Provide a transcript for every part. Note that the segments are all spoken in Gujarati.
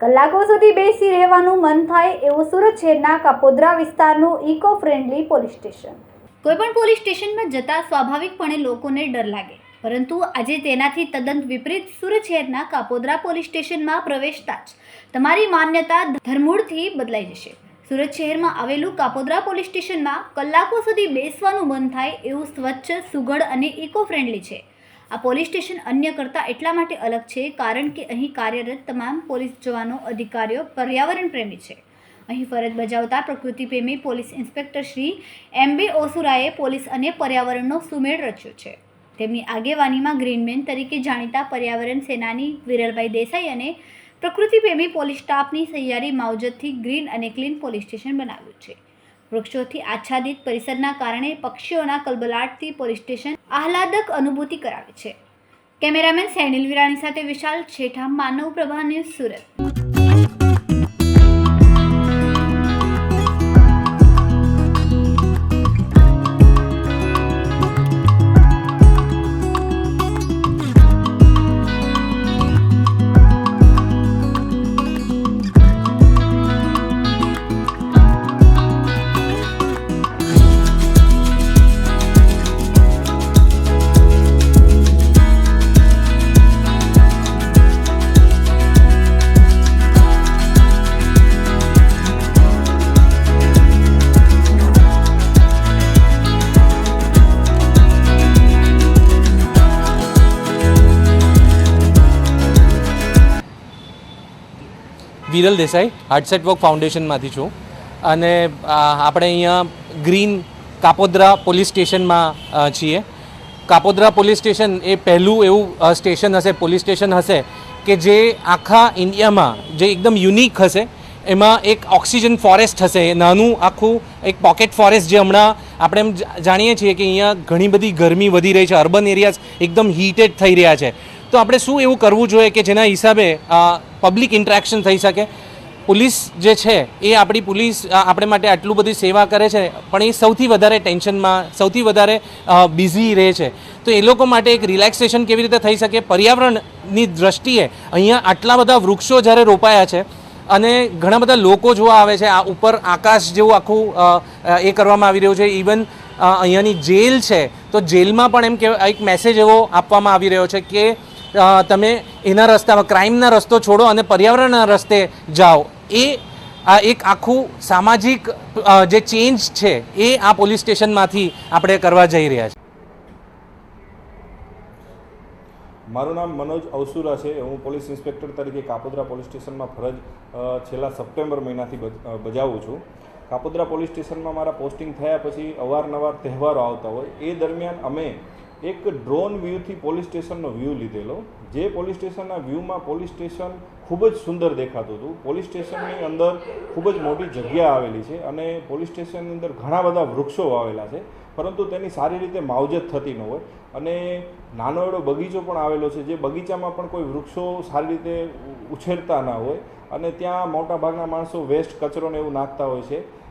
કલાકો સુધી બેસી રહેવાનું મન થાય એવું સુરત શહેરના કાપોદ્રા વિસ્તારનું ઇકો ફ્રેન્ડલી પોલીસ સ્ટેશન કોઈપણ પોલીસ સ્ટેશનમાં જતા સ્વાભાવિકપણે લોકોને ડર લાગે. પરંતુ આજે તેનાથી તદ્દન વિપરીત સુરત શહેરના કાપોદ્રા પોલીસ સ્ટેશનમાં પ્રવેશતા જ તમારી માન્યતા ધરમૂળથી બદલાઈ જશે. સુરત શહેરમાં આવેલું કાપોદ્રા પોલીસ સ્ટેશનમાં કલાકો સુધી બેસવાનું મન થાય એવું સ્વચ્છ, સુઘડ અને ઇકો ફ્રેન્ડલી છે. આ પોલીસ સ્ટેશન અન્ય કરતાં એટલા માટે અલગ છે કારણ કે અહીં કાર્યરત તમામ પોલીસ જવાનો અધિકારીઓ પર્યાવરણ પ્રેમી છે. અહીં ફરજ બજાવતા પ્રકૃતિ પ્રેમી police inspector Shri M B ઓસુરાએ police અને પર્યાવરણનો સુમેળ રચ્યો છે. તેમની આગેવાનીમાં ગ્રીનમેન તરીકે જાણીતા પર્યાવરણ સેનાની વિરલભાઈ દેસાઈ અને પ્રકૃતિ પ્રેમી પોલીસ સ્ટાફની સહિયારી માવજતથી ગ્રીન અને ક્લીન પોલીસ સ્ટેશન બનાવ્યું છે. વૃક્ષોથી આચ્છાદિત પરિસરના કારણે પક્ષીઓના કલબલાટથી પોલીસ સ્ટેશન આહલાદક અનુભૂતિ કરાવે છે. કેમેરામેન સેનિલ વિરાણી સાથે Vishal Chhetha, Manav Prabha Surat. Viral Desai hearts at work ફાઉન્ડેશનમાંથી છું. અને આપણે અહીંયા ગ્રીન કાપોદ્રા પોલીસ સ્ટેશનમાં છીએ. કાપોદ્રા પોલીસ સ્ટેશન એ પહેલું એવું સ્ટેશન હશે, પોલીસ સ્ટેશન હશે કે જે આખા ઇન્ડિયામાં જે એકદમ યુનિક હશે. એમાં એક ઓક્સિજન ફોરેસ્ટ હશે. નાનું, આખું એક પોકેટ ફોરેસ્ટ જે હમણાં આપણે એમ જાણીએ છીએ કે અહીંયા ઘણી બધી ગરમી વધી રહી છે. અર્બન એરિયાઝ એકદમ હીટેડ થઈ રહ્યા છે. તો આપણે શું એવું કરવું જોઈએ કે જેના હિસાબે પબ્લિક ઇન્ટરેક્શન થઈ શકે? પોલીસ જે છે, એ આપણી પોલીસ આપણે માટે આટલું બધી સેવા કરે છે, પણ એ સૌથી વધારે ટેન્શનમાં, સૌથી વધારે બિઝી રહે છે. તો એ લોકો માટે એક રિલેક્સેશન કેવી રીતે થઈ શકે? પર્યાવરણની દ્રષ્ટિએ અહીંયા આટલા બધા વૃક્ષો જ્યારે રોપાયા છે, અને ઘણા બધા લોકો જોવા આવે છે, આ ઉપર આકાશ જેવું આખું એ કરવામાં આવી રહ્યું છે. ઇવન અહીંયાની જેલ છે, તો જેલમાં પણ એમ કે એક મેસેજ એવો આપવામાં આવી રહ્યો છે કે તમે એના રસ્તામાં ક્રાઇમના રસ્તો છોડો અને પર્યાવરણના રસ્તે જાઓ. એ આ એક આખું સામાજિક જે ચેન્જ છે, એ આ પોલીસ સ્ટેશનમાંથી આપણે કરવા જઈ રહ્યા છીએ. મારું નામ મનોજ અવસુરા છે. હું પોલીસ ઇન્સ્પેક્ટર તરીકે કાપોદ્રા પોલીસ સ્ટેશનમાં ફરજ છેલ્લા સપ્ટેમ્બર મહિનાથી બજાવું છું. કાપોદ્રા પોલીસ સ્ટેશનમાં મારા પોસ્ટિંગ થયા પછી અવારનવાર તહેવારો આવતા હોય. એ દરમિયાન અમે એક ડ્રોન વ્યૂથી પોલીસ સ્ટેશનનો વ્યૂ લીધેલો. જે પોલીસ સ્ટેશનના વ્યૂમાં પોલીસ સ્ટેશન ખૂબ જ સુંદર દેખાતું હતું. પોલીસ સ્ટેશનની અંદર ખૂબ જ મોટી જગ્યા આવેલી છે અને પોલીસ સ્ટેશનની અંદર ઘણા બધા વૃક્ષો વાવેલા છે, પરંતુ તેની સારી રીતે માવજત થતી ન હોય. અને નાનો એવો બગીચો પણ આવેલો છે, જે બગીચામાં પણ કોઈ વૃક્ષો સારી રીતે ઉછેરતા ના હોય. અને ત્યાં મોટાભાગના માણસો વેસ્ટ કચરોને એવું નાખતા હોય છે.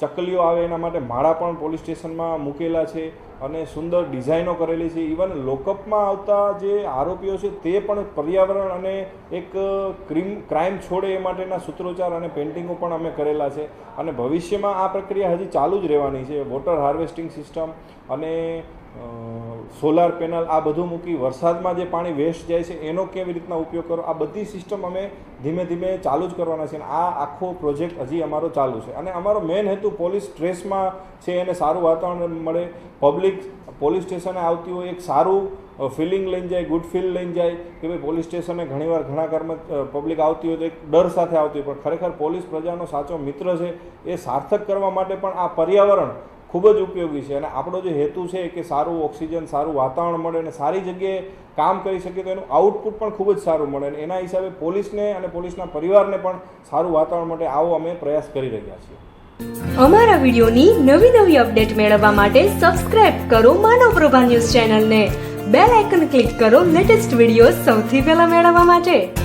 ચકલીઓ આવે એના માટે માળા પણ પોલીસ સ્ટેશનમાં મૂકેલા છે અને સુંદર ડિઝાઇનો કરેલી છે. ઇવન લોકઅપમાં આવતા જે આરોપીઓ છે તે પણ પર્યાવરણ અને એક ક્રીમ, ક્રાઇમ છોડે એ માટેના સૂત્રોચ્ચાર અને પેઇન્ટિંગો પણ અમે કરેલા છે. અને ભવિષ્યમાં આ પ્રક્રિયા હજી ચાલુ જ રહેવાની છે. વોટર હાર્વેસ્ટિંગ સિસ્ટમ અને સોલાર પેનલ આ બધું મૂકી વરસાદમાં જે પાણી વેસ્ટ જાય છે, એનો કેવી રીતના ઉપયોગ કરો? આ બધી સિસ્ટમ અમે ધીમે ધીમે ચાલુ જ કરવાના છે અને આ આખો પ્રોજેક્ટ હજી અમારો ચાલુ છે. અને અમારો મેઇન હેતુ પોલીસ સ્ટ્રેસમાં છે, એને સારું વાતાવરણ મળે. પબ્લિક પોલીસ સ્ટેશને આવતી હોય, એક સારું ફિલિંગ લઈને જાય, ગુડ ફીલ લઈને જાય કે ભાઈ પોલીસ સ્ટેશને ઘણીવાર ઘણા કર્મ પબ્લિક આવતી હોય તો એક ડર સાથે આવતી હોય. પણ ખરેખર પોલીસ પ્રજાનો સાચો મિત્ર છે, એ સાર્થક કરવા માટે પણ આ પર્યાવરણ ખૂબ જ ઉપયોગી છે અને આપણો જે હેતુ છે કે સારું ઓક્સિજન, સારું વાતાવરણ મળે અને સારી જગ્યાએ કામ કરી શકીએ તો એનું આઉટપુટ પણ ખૂબ જ સારું મળે અને એના હિસાબે પોલીસને અને પોલીસના પરિવારને પણ સારું વાતાવરણ માટે આવો અમે પ્રયાસ કરી રહ્યા છીએ. અમારા વિડીયોની નવી નવી અપડેટ મેળવવા માટે સબસ્ક્રાઇબ કરો માનવ પ્રભા ન્યૂઝ ચેનલને. બેલ આઇકન ક્લિક કરો લેટેસ્ટ વીડિયો સૌથી પહેલા મેળવવા માટે.